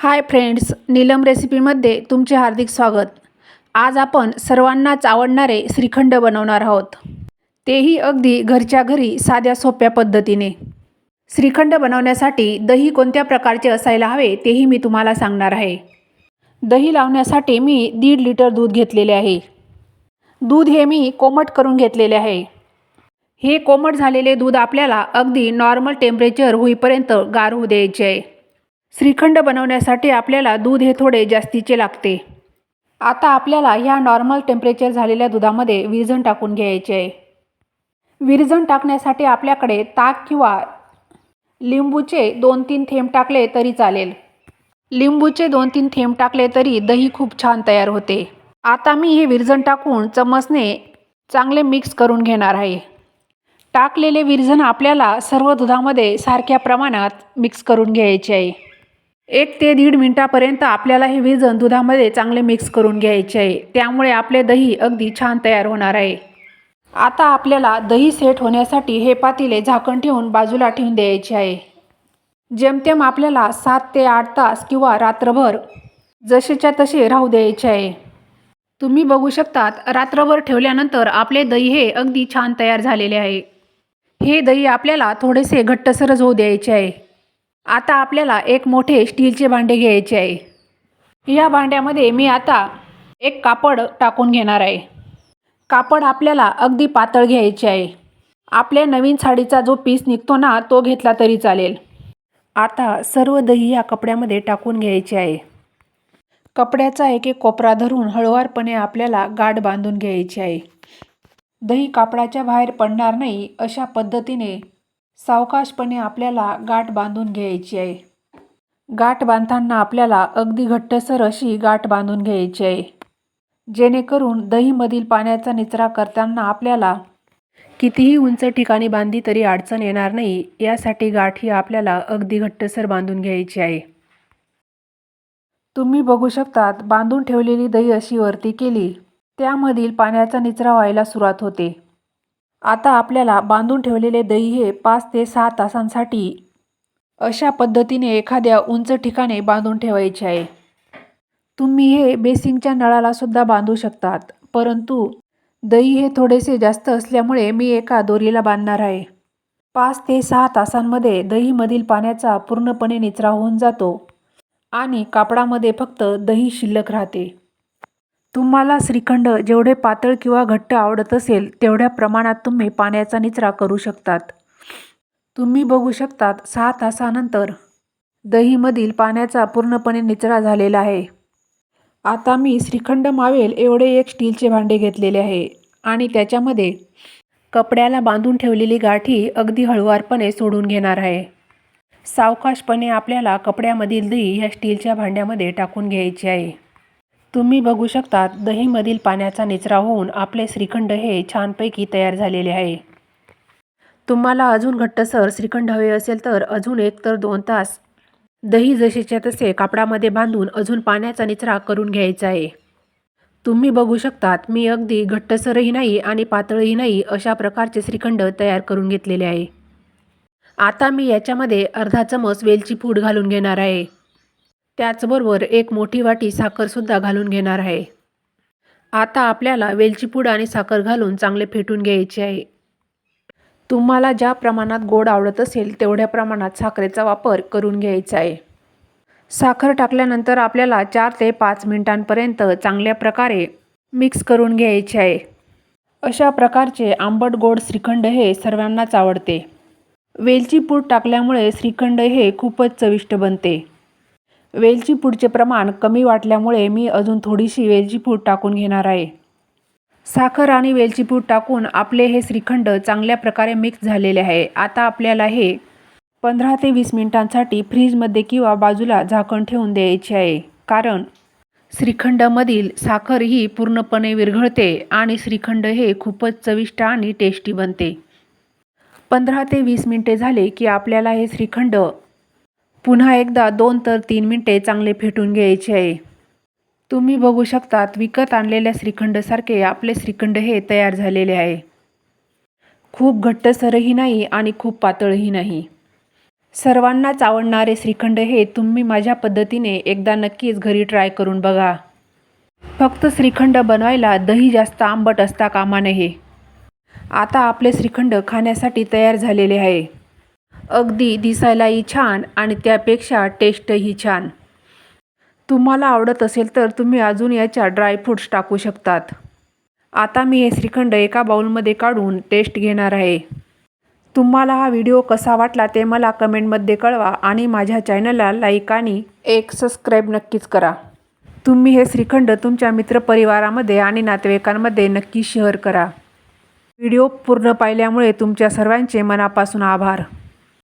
Hi friends Neelam रेसिपीमध्ये तुमचे हार्दिक स्वागत. आज आपण सर्वांनाच आवडणारे श्रीखंड बनवणार आहोत. तेही अगदी घरच्या घरी साध्या सोप्या पद्धतीने. श्रीखंड बनवण्यासाठी दही कोणत्या प्रकारचे असायला हवे तेही मी तुम्हाला सांगणार आहे. दही लावण्यासाठी मी दीड लिटर दूध घेतलेले आहे. दूध हे मी कोमट करून घेतलेले आहे. हे कोमट झालेले दूध आपल्याला अगदी नॉर्मल टेम्परेचर होईपर्यंत गार होऊ द्यायचे आहे. श्रीखंड बनवण्यासाठी आपल्याला दूध हे थोडे जास्तीचे लागते. आता आपल्याला ह्या नॉर्मल टेम्परेचर झालेल्या दुधामध्ये विरजण टाकून घ्यायचे आहे. विरजण टाकण्यासाठी आपल्याकडे ताक किंवा लिंबूचे दोन तीन थेंब टाकले तरी चालेल. लिंबूचे दोन तीन थेंब टाकले तरी दही खूप छान तयार होते. आता मी हे विरजण टाकून चमचने चांगले मिक्स करून घेणार आहे. टाकलेले विरजण आपल्याला सर्व दुधामध्ये सारख्या प्रमाणात मिक्स करून घ्यायचे आहे. एक ते दीड मिनटापर्यंत आपल्याला हे विरजण दुधामध्ये चांगले मिक्स करून घ्यायचे आहे. त्यामुळे आपले दही अगदी छान तयार होणार आहे. आता आपल्याला दही सेट होण्यासाठी हे पातीले झाकण ठेवून बाजूला ठेवून द्यायचे आहे. जेमतेम आपल्याला सात ते आठ तास किंवा रात्रभर जसेच्या तसे राहू द्यायचे आहे. तुम्ही बघू शकतात रात्रभर ठेवल्यानंतर आपले दही हे अगदी छान तयार झालेले आहे. हे दही आपल्याला थोडेसे घट्टसरच होऊ द्यायचे आहे. आता आपल्याला एक मोठे स्टीलचे भांडे घ्यायचे आहे. या भांड्यामध्ये मी आता एक कापड टाकून घेणार आहे. कापड आपल्याला अगदी पातळ घ्यायचे आहे. आपल्या नवीन साडीचा जो पीस निघतो ना तो घेतला तरी चालेल. आता सर्व दही या कपड्यामध्ये टाकून घ्यायचे आहे. कपड्याचा एक एक कोपरा धरून हळुवारपणे आपल्याला गाठ बांधून घ्यायची आहे. दही कापडाच्या बाहेर पडणार नाही अशा पद्धतीने सावकाशपणे आपल्याला गाठ बांधून घ्यायची आहे. गाठ बांधताना आपल्याला अगदी घट्टसर अशी गाठ बांधून घ्यायची आहे. जेणेकरून दहीमधील पाण्याचा निचरा करताना आपल्याला कितीही उंच ठिकाणी बांधली तरी अडचण येणार नाही. यासाठी गाठ ही आपल्याला अगदी घट्टसर बांधून घ्यायची आहे. तुम्ही बघू शकतात बांधून ठेवलेली दही अशी वरती केली. त्यामधील पाण्याचा निचरा व्हायला सुरुवात होते. आता आपल्याला बांधून ठेवलेले दही हे पाच ते सहा तासांसाठी अशा पद्धतीने एखाद्या उंच ठिकाणी बांधून ठेवायचे आहे. तुम्ही हे बेसिंगच्या नळाला सुद्धा बांधू शकतात परंतु दही हे थोडेसे जास्त असल्यामुळे मी एका दोरीला बांधणार आहे. पाच ते सहा तासांमध्ये दहीमधील पाण्याचा पूर्णपणे निचरा होऊन जातो आणि कापडामध्ये फक्त दही शिल्लक राहते. तुम्हाला श्रीखंड जेवढे पातळ किंवा घट्ट आवडत असेल तेवढ्या प्रमाणात तुम्ही पाण्याचा निचरा करू शकतात. तुम्ही बघू शकतात सहा तासानंतर दहीमधील पाण्याचा पूर्णपणे निचरा झालेला आहे. आता मी श्रीखंड मावेल एवढे एक स्टीलचे भांडे घेतलेले आहे आणि त्याच्यामध्ये कपड्याला बांधून ठेवलेली गाठी अगदी हळुवारपणे सोडून घेणार आहे. सावकाशपणे आपल्याला कपड्यामधील दही ह्या स्टीलच्या भांड्यामध्ये टाकून घ्यायची आहे. तुम्ही बघू शकतात दहीमधील पाण्याचा निचरा होऊन आपले श्रीखंड हे छानपैकी तयार झालेले आहे. तुम्हाला अजून घट्टसर श्रीखंड हवे असेल तर अजून एक तर दोन तास. दही जसेच्या तसे कापडामध्ये बांधून अजून पाण्याचा निचरा करून घ्यायचा आहे. तुम्ही बघू शकतात मी अगदी घट्टसरही नाही आणि पातळही नाही अशा प्रकारचे श्रीखंड तयार करून घेतलेले आहे. आता मी याच्यामध्ये अर्धा चमच वेलची पूड घालून घेणार आहे. त्याचबरोबर एक मोठी वाटी साखरसुद्धा घालून घेणार आहे. आता आपल्याला वेलची पूड आणि साखर घालून चांगले फेटून घ्यायचे आहे. तुम्हाला ज्या प्रमाणात गोड आवडत असेल तेवढ्या प्रमाणात साखरेचा वापर करून घ्यायचा आहे. साखर टाकल्यानंतर आपल्याला चार ते पाच मिनिटांपर्यंत चांगल्या प्रकारे मिक्स करून घ्यायचे आहे. अशा प्रकारचे आंबट गोड श्रीखंड हे सर्वांनाच आवडते. वेलची पूड टाकल्यामुळे श्रीखंड हे खूपच चविष्ट बनते. वेलची पूडचे प्रमाण कमी वाटल्यामुळे मी अजून थोडीशी वेलची पूड टाकून घेणार आहे. साखर आणि वेलची पूड टाकून आपले हे श्रीखंड चांगल्या प्रकारे मिक्स झालेले आहे. आता आपल्याला हे पंधरा ते वीस मिनिटांसाठी फ्रीजमध्ये किंवा बाजूला झाकण ठेवून द्यायचे आहे. कारण श्रीखंडामधील साखर ही पूर्णपणे विरघळते आणि श्रीखंड हे खूपच चविष्ट आणि टेस्टी बनते. पंधरा ते वीस मिनटे झाले की आपल्याला हे श्रीखंड पुन्हा एकदा दोन तर तीन मिनटे चांगले फेटून घ्यायचे आहे. तुम्ही बघू शकतात विकत आणलेल्या श्रीखंडसारखे आपले श्रीखंड हे तयार झालेले आहे. खूप घट्टसरही नाही आणि खूप पातळही नाही. सर्वांनाच आवडणारे श्रीखंड हे तुम्ही माझ्या पद्धतीने एकदा नक्कीच घरी ट्राय करून बघा. फक्त श्रीखंड बनवायला दही जास्त आंबट असता कामा नये. आता आपले श्रीखंड खाण्यासाठी तयार झालेले आहे. अगदी दिसायलाही छान आणि त्यापेक्षा टेस्टही छान. तुम्हाला आवडत असेल तर तुम्ही अजून याच्या ड्रायफ्रूट्स टाकू शकतात. आता मी हे श्रीखंड एका बाउलमध्ये काढून टेस्ट घेणार आहे. तुम्हाला हा व्हिडिओ कसा वाटला ते मला कमेंटमध्ये कळवा आणि माझ्या चॅनलला लाईक आणि एक सबस्क्राईब नक्कीच करा. तुम्ही हे श्रीखंड तुमच्या मित्रपरिवारामध्ये आणि नातेवाईकांमध्ये नक्की शेअर करा. व्हिडिओ पूर्ण पाहिल्यामुळे तुमच्या सर्वांचे मनापासून आभार.